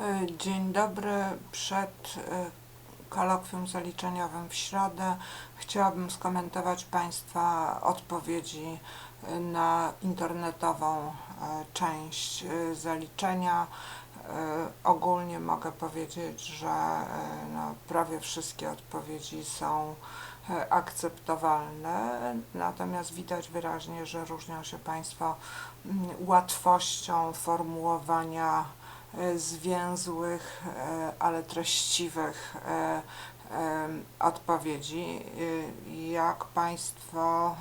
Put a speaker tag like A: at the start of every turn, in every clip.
A: E, Dzień dobry. Przed e, kolokwium zaliczeniowym w środę chciałabym skomentować Państwa odpowiedzi e, na internetową część zaliczenia. Ogólnie mogę powiedzieć, że no, prawie wszystkie odpowiedzi są akceptowalne, natomiast widać wyraźnie, że różnią się Państwo mm, łatwością formułowania zwięzłych, e, ale treściwych e, e, odpowiedzi. Y, Jak Państwo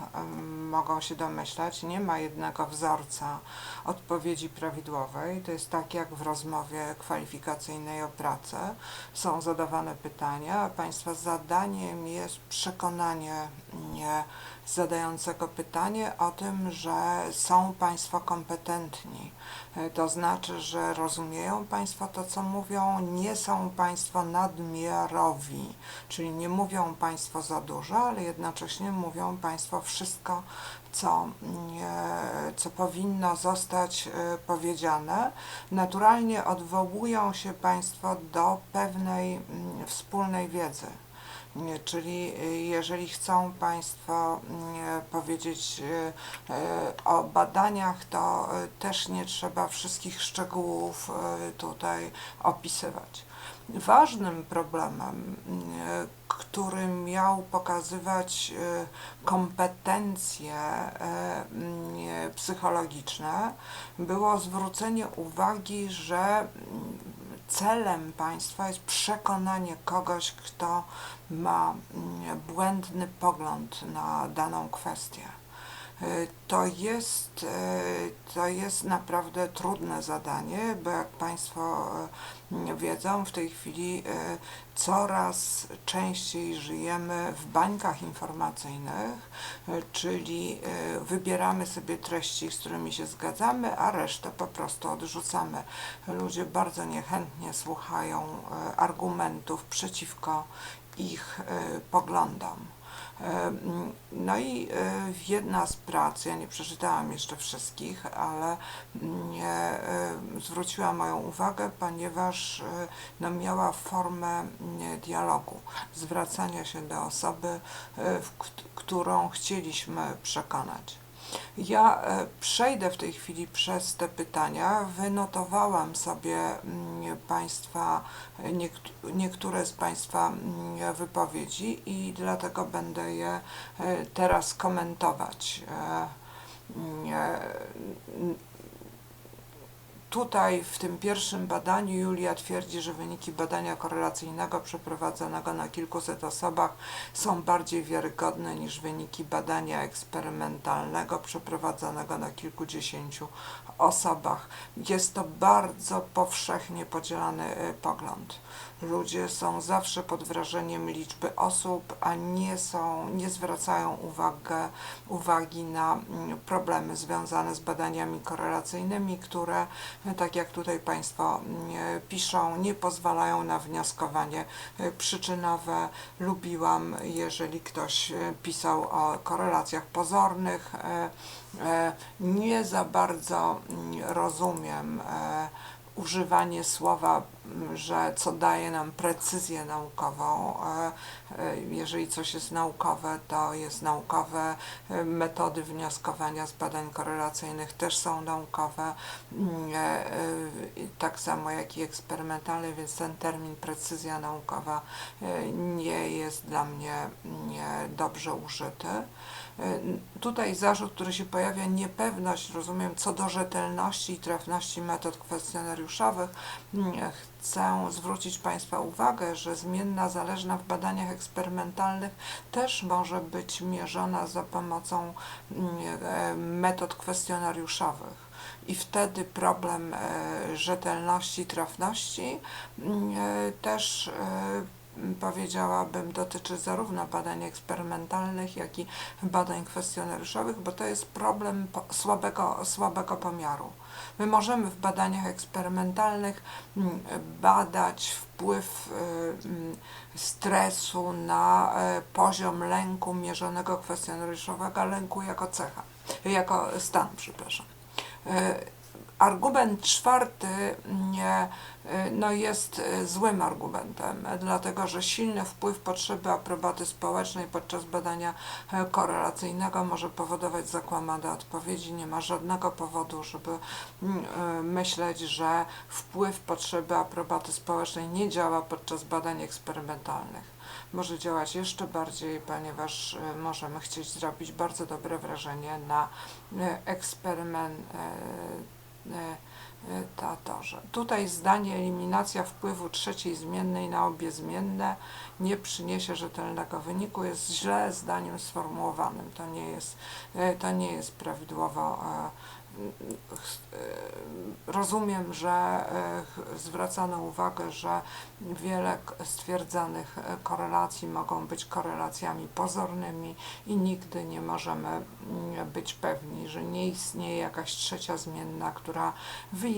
A: mogą się domyślać, nie ma jednego wzorca odpowiedzi prawidłowej. To jest tak jak w rozmowie kwalifikacyjnej o pracę. Są zadawane pytania, a Państwa zadaniem jest przekonanie zadającego pytanie o tym, że są Państwo kompetentni. To znaczy, że rozumieją Państwo to, co mówią, nie są Państwo nadmiarowi, czyli nie mówią Państwo za dużo, ale jednocześnie mówią Państwo wszystko, co, e, co powinno zostać e, powiedziane. Naturalnie odwołują się Państwo do pewnej mm, wspólnej wiedzy. Czyli y, jeżeli chcą Państwo mm, powiedzieć y, y, o badaniach, to y, też nie trzeba wszystkich szczegółów y, tutaj opisywać. Ważnym problemem, y, który miał pokazywać y, kompetencje y, psychologiczne, było zwrócenie uwagi, że celem państwa jest przekonanie kogoś, kto ma mm, błędny pogląd na daną kwestię. Y, To jest, y, to jest naprawdę trudne zadanie, bo jak Państwo y, wiedzą, w tej chwili coraz częściej żyjemy w bańkach informacyjnych, czyli wybieramy sobie treści, z którymi się zgadzamy, a resztę po prostu odrzucamy. Ludzie bardzo niechętnie słuchają argumentów przeciwko ich poglądom. No i e, jedna z prac, ja nie przeczytałam jeszcze wszystkich, ale e, zwróciła moją uwagę, ponieważ e, no, miała formę dialogu, zwracania się do osoby, którą chcieliśmy przekonać. Ja e, przejdę w tej chwili przez te pytania. Wynotowałam sobie mm, Państwa, e, niekt- niektóre z Państwa mm, wypowiedzi i dlatego będę je e, teraz komentować. Tutaj w tym pierwszym badaniu Julia twierdzi, że wyniki badania korelacyjnego przeprowadzonego na kilkuset osobach są bardziej wiarygodne niż wyniki badania eksperymentalnego przeprowadzonego na kilkudziesięciu osobach. Jest to bardzo powszechnie podzielany y, pogląd. Ludzie są zawsze pod wrażeniem liczby osób, a nie są, nie zwracają uwagę, uwagi na mm, problemy związane z badaniami korelacyjnymi, które, e, tak jak tutaj Państwo mm, piszą, nie pozwalają na wnioskowanie e, przyczynowe. Lubiłam, jeżeli ktoś e, pisał o korelacjach pozornych. E, e, Nie za bardzo mm, rozumiem e, używanie słowa, m, że co daje nam precyzję naukową. E, Jeżeli coś jest naukowe, to jest naukowe. E, Metody wnioskowania z badań korelacyjnych też są naukowe, Mm, e, tak samo jak i eksperymentalne, więc ten termin precyzja naukowa nie jest dla mnie nie dobrze użyty. E, Tutaj zarzut, który się pojawia, niepewność, rozumiem, co do rzetelności i trafności metod kwestionariuszowych. Mm, Chcę zwrócić Państwa uwagę, że zmienna zależna w badaniach eksperymentalnych też może być mierzona za pomocą mm, e, metod kwestionariuszowych. I wtedy problem e, rzetelności, trafności mm, też powiedziałabym, dotyczy zarówno badań eksperymentalnych, jak i badań kwestionariuszowych, bo to jest problem słabego, słabego pomiaru. My możemy w badaniach eksperymentalnych badać wpływ y, stresu na e, poziom lęku mierzonego kwestionariuszowego, lęku jako cecha, jako stan, przepraszam. E, Argument czwarty y, no jest y, złym argumentem, dlatego że silny wpływ potrzeby aprobaty społecznej podczas badania e, korelacyjnego może powodować zakłamane odpowiedzi. Nie ma żadnego powodu, żeby mm, y, myśleć, że wpływ potrzeby aprobaty społecznej nie działa podczas badań eksperymentalnych może działać jeszcze bardziej, ponieważ możemy chcieć zrobić bardzo dobre wrażenie na 哎 eksperymentatorze. Tutaj zdanie eliminacja wpływu trzeciej zmiennej na obie zmienne nie przyniesie rzetelnego wyniku jest źle zdaniem sformułowanym. To nie jest, y, to nie jest prawidłowo e, rozumiem, że e, zwracano uwagę, że wiele stwierdzanych e, korelacji mogą być korelacjami pozornymi i nigdy nie możemy mm, być pewni, że nie istnieje jakaś trzecia zmienna, która wyjaśnia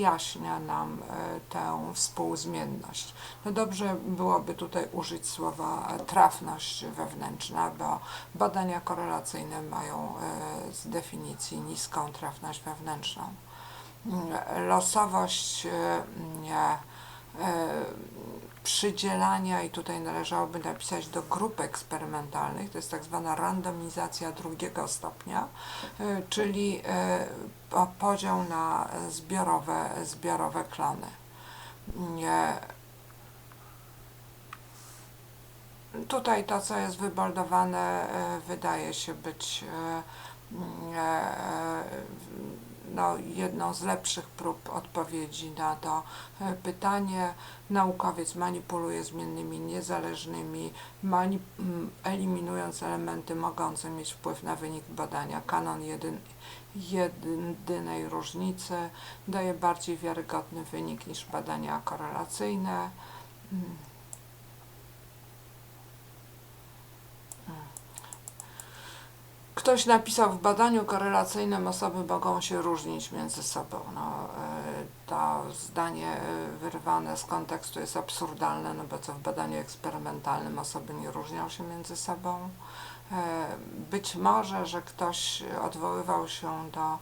A: nam e, tę współzmienność. No dobrze byłoby tutaj użyć słowa e, trafność wewnętrzna, bo badania korelacyjne mają e, z definicji niską trafność wewnętrzną. Mm, Losowość e, przydzielania i tutaj należałoby napisać do grup eksperymentalnych, to jest tak zwana randomizacja drugiego stopnia, e, czyli e, po- podział na zbiorowe, zbiorowe klony. Tutaj to, co jest wyboldowane, e, wydaje się być no, jedną z lepszych prób odpowiedzi na to e, pytanie. Naukowiec manipuluje zmiennymi niezależnymi, mani- m, eliminując elementy mogące mieć wpływ na wynik badania. Kanon jedyn, jedynej różnicy daje bardziej wiarygodny wynik niż badania korelacyjne. Ktoś napisał w badaniu korelacyjnym osoby mogą się różnić między sobą. No, y, to zdanie y, wyrwane z kontekstu jest absurdalne, no bo co w badaniu eksperymentalnym osoby nie różnią się między sobą. Y, Być może, że ktoś odwoływał się do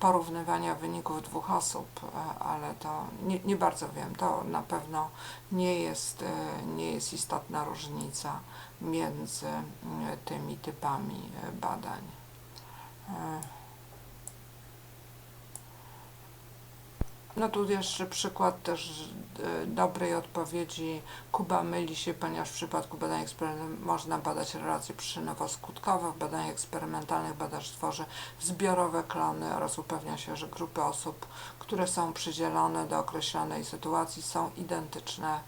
A: porównywania wyników dwóch osób, y, ale to nie, nie bardzo wiem. To na pewno nie jest, y, nie jest istotna różnica między y, tymi typami y, badań. No tu jeszcze przykład też y, dobrej odpowiedzi. Kuba myli się, ponieważ w przypadku badań eksperymentalnych można badać relacje przyczynowo-skutkowe. W badaniach eksperymentalnych badacz tworzy zbiorowe klony oraz upewnia się, że grupy osób, które są przydzielone do określonej sytuacji są identyczne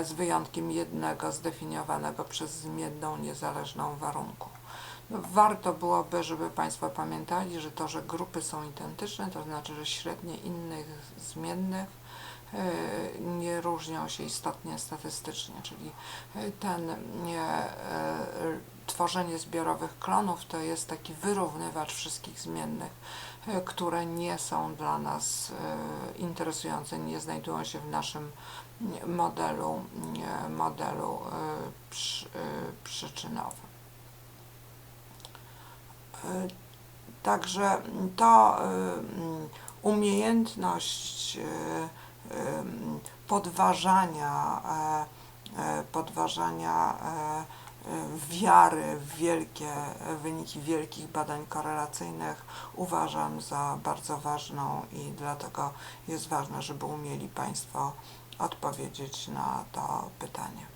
A: y, z wyjątkiem jednego zdefiniowanego przez zmienną niezależną warunku. Warto byłoby, żeby Państwo pamiętali, że to, że grupy są identyczne, to znaczy, że średnie innych zmiennych e, nie różnią się istotnie statystycznie, czyli e, ten e, tworzenie zbiorowych klonów to jest taki wyrównywacz wszystkich zmiennych, które nie są dla nas interesujące, nie znajdują się w naszym modelu, modelu przy, przyczynowym. E, Także to mm, umiejętność podważania, e, e, podważania e, e, wiary w wielkie wyniki wielkich badań korelacyjnych uważam za bardzo ważną i dlatego jest ważne, żeby umieli Państwo odpowiedzieć na to pytanie.